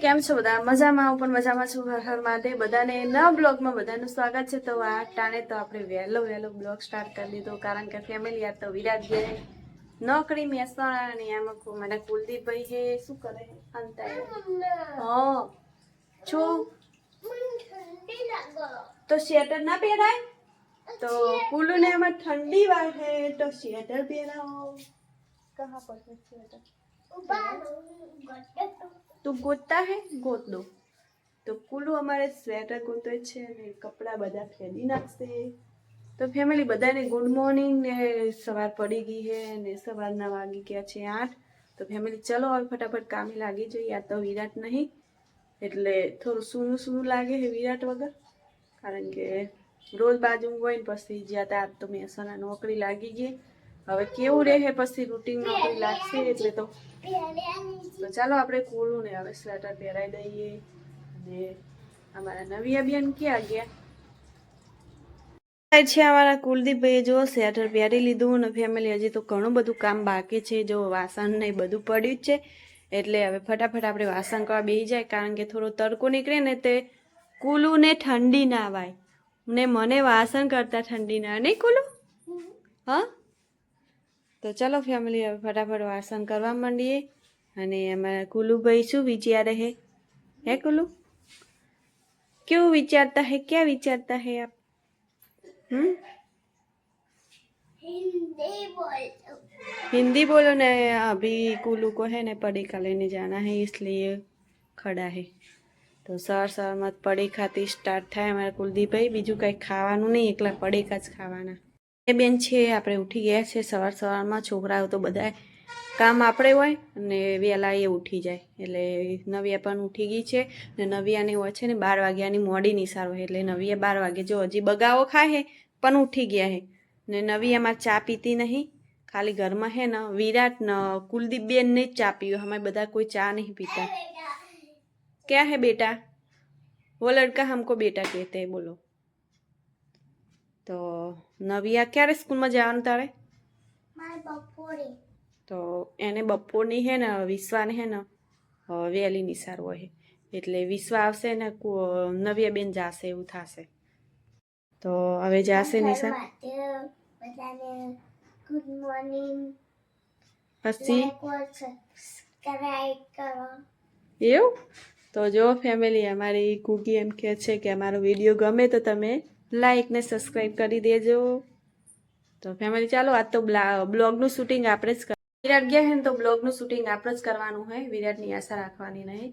કેમ છો બધા? મજામાં? હું પણ મજામાં છું. હર મહાદેવ બધાને નવા બ્લોગમાં બધાનું સ્વાગત છે. તો આ ટાણે તો આપણે વહેલો વહેલો બ્લોગ સ્ટાર્ટ કરી દીધો. કારણ કે ફેમિલી આ તો વિરાટ ગયા નોકરી મહેસાણા અને આમાં મને કુલદીપભાઈ હે શું કરે? અંતા. હા. છું. તો સ્વેટર ના પહેરાય? તો કુલુને એમાં ઠંડી વાગે તો સ્વેટર પહેરાવો. કહા પર સ્વેટર તું ગોતતા હે? ગોત દો. તો કુલુ અમારે સ્વેટર ગોતે છે અને કપડાં બધા ફેરી નાખશે. તો ફેમિલી બધાને ગુડ મોર્નિંગ ને સવાર પડી ગઈ હે ને સવારના વાગી ગયા છે આઠ. તો ફેમિલી ચલો હવે ફટાફટ કામે લાગી જોઈએ. આ તો વિરાટ નહીં. એટલે થોડું સૂનું સૂનું લાગે છે વિરાટ વગર. કારણ કે રોજ બાજુ હોય ને પછી જ્યાં ત્યાં તો મહેસાણા નોકરી લાગી ગઈ. હવે કેવું રહે પછી રૂટીન નોકરી લાગશે એટલે તો તો ચાલો આપણે કુલું ને હવે સ્વેટર પહેરાવી દઈએ. અને અમારા નવીયા બેન ક્યાં ગયા? છે અમારા કુલદીપભાઈએ જો સ્વેટર પહેરી લીધું અને ફેમિલી હજી તો ઘણું બધું કામ બાકી છે. જો વાસણ ને બધું પડ્યું જ છે. એટલે હવે ફટાફટ આપણે વાસણ કરવા બેસી જાય કારણ કે થોડો તડકો નીકળે ને તે કુલુને ઠંડી ના વાય. ને મને વાસણ કરતા ઠંડી ના નહીં કુલુ? હા? તો ચલો ફેમિલી હવે ફટાફટ વાસણ કરવા માંડીએ અને અમારા કુલુભાઈ શું વિચારે હે હે કુલુ क्यों विचारता है क्या विचारता है आप हम्म हिंदी बोलो ना अभी कुलू को है ना पड़ेका लेने जाना है इसलिए खड़ा है તો સવાર સવારમાં પડીકાથી સ્ટાર્ટ થાય અમારા કુલદીપભાઈ બીજું કંઈ ખાવાનું નહીં એકલા પડીકા જ ખાવાના બેન છે, આપણે ઉઠી ગયા છે, સવાર સવારમાં છોકરાઓ તો બધા કામ આપણે હોય અને વહેલા એ ઉઠી જાય. એટલે નવિયા પણ ઉઠી ગઈ છે ને નવિયાને હોય છે ને બાર વાગ્યાની મોડી નિસાર હોય. એટલે નવિયા બાર વાગે જો હજી બગાવો ખાય પણ ઉઠી ગયા હે. ને નવિયામાં ચા પીતી નહીં. ખાલી ઘરમાં હે ને વિરાટ ન કુલદીપ બેન જ ચા પીવું. અમે બધા કોઈ ચા નહીં પીતા. ક્યાં હે બેટા? વો લડકા હમકો બેટા કહેતે બોલો. તો નવિયા ક્યારે સ્કૂલમાં જવાનું તારે તો એને બપોરની હે ને વિશ્વાને હે ને વહેલી નિસાર હોય એટલે વિશ્વા આવશે ને નવિયા બેન જાશે એવું થશે તો હવે જાશે નિશાર ગુડ મોર્નિંગ પછી એવું તો જો ફેમિલી અમારી કુકી એમ કહે છે કે અમારો વીડિયો ગમે તો તમે લાઈક ને સબસ્ક્રાઈબ કરી દેજો. તો ફેમિલી ચાલો, આજ તો બ્લોગનું શૂટિંગ આપણે જ વિરાટ ગયા હે તો બ્લોગનું શૂટિંગ આપણે જ કરવાનું હોય વિરાટની આશા રાખવાની નહીં.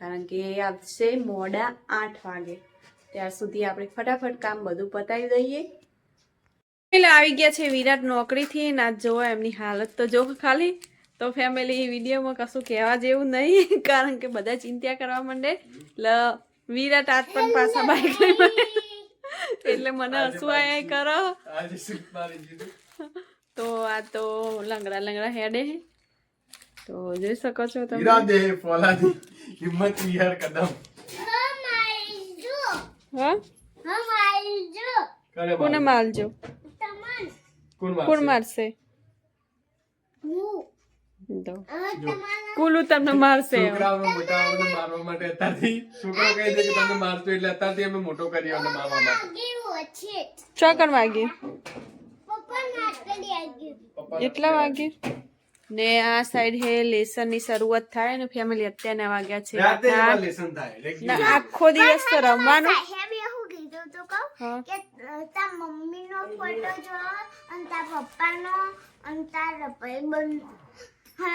કારણ કે એ આવશે મોડા આઠ વાગે. ત્યાર સુધી આપણે ફટાફટ કામ બધું પતાવી દઈએ. એટલે આવી ગયા છે વિરાટ નોકરીથી ના જોવા એમની હાલત તો જો ખાલી. તો ફેમિલી વિડીયોમાં કશું કહેવા જેવું નહીં કારણ કે બધા ચિંતા કરવા માંડે. એટલે વિરાટ આજ પણ પાછા બાઈક લઈ મળે. એટલે મને હસુ આયા કરો. આજે શીખ મારી દીધું તો આ તો લંગડા લંગડા હેડે હે તો જોઈ શકો છો તમે. ઈરાદે ફોલાદી હિંમત યાર કદમ. હા? કરે કોને મારજો કોણ કોણ મારશે? તો કુલુ તમને મારશે છોકરાઓને મોટાઓને મારવા માટે અત્યારથી છોકરો કહે છે કે તમે મારશો એટલે અત્યારથી અમે મોટો કર્યો અને મારવા માટે. ચોકર વાગી? પપ્પા એટલા વાગે? ને આ સાઈડ હે લેસનની શરૂઆત થાય ને ફેમિલી અત્યારના વાગ્યા છે. ને. આખો દિવસ તો રમવાનું. હા કે તાર મમ્મીનો ફોટો જો અને તાર પપ્પાનો અને તાર ભાઈબંધ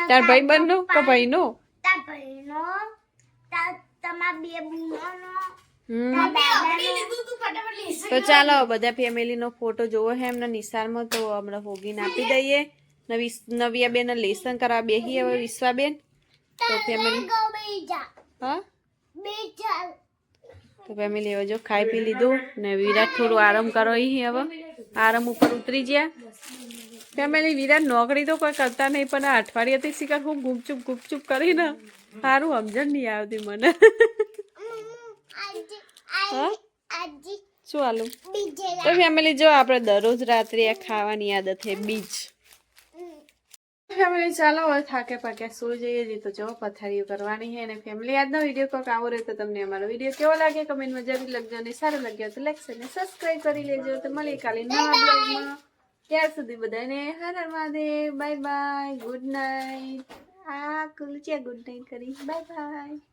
તાર ભાઈ બંધ નો કે ભાઈ નો તાર ભાઈનો તાર તમાર બે બૂનોનો હમ. તો ચાલો બધા ફેમિલી નો ફોટો જોવો હે એમના નિશાળમાં તો હમણાં હોગીને આપી દઈએ. નવી નવિયા બેન લેસન કરવા બેહી હવે વિશ્વાબેન. તો ફેમિલી હા? તો ફેમિલી હવે જો ખાઈ પી લીધું ને વિરાટ થોડું આરામ કરો ઈ હવે. આરામ ઉપર ઉતરી ગયા ફેમિલી વિરાટ નોકરી તો કોઈ કરતા નહીં પણ અઠવાડિયાથી શીખર હું ગુપચુપ ગુપચુપ કરીને સારું સમજણ નહીં આવતી મને. શું હાલું તો ફેમિલી જો આપણે દરરોજ રાત્રે આ ખાવાની આદત છે બીચ ફેમિલી ચાલો હવે થાકે પાકે સુઈ જઈએ જે. તો જો પથારીઓ કરવાની છે અને ફેમિલી આજનો વીડિયો કોઈક આવો રહ્યો તો તમને અમારો વીડિયો કેવો લાગે કમેન્ટમાં જરૂર લખજો અને સારું લાગ્યો તો લાઈક અને સબસ્ક્રાઈબ કરી લેજો. તો મળીએ કાલે નવા બ્લોગમાં ત્યાર સુધી બધાને હર હર Mahadev. Bye bye. Good night. આ કુલ છે. ગુડ નાઇટ કરી. Bye bye.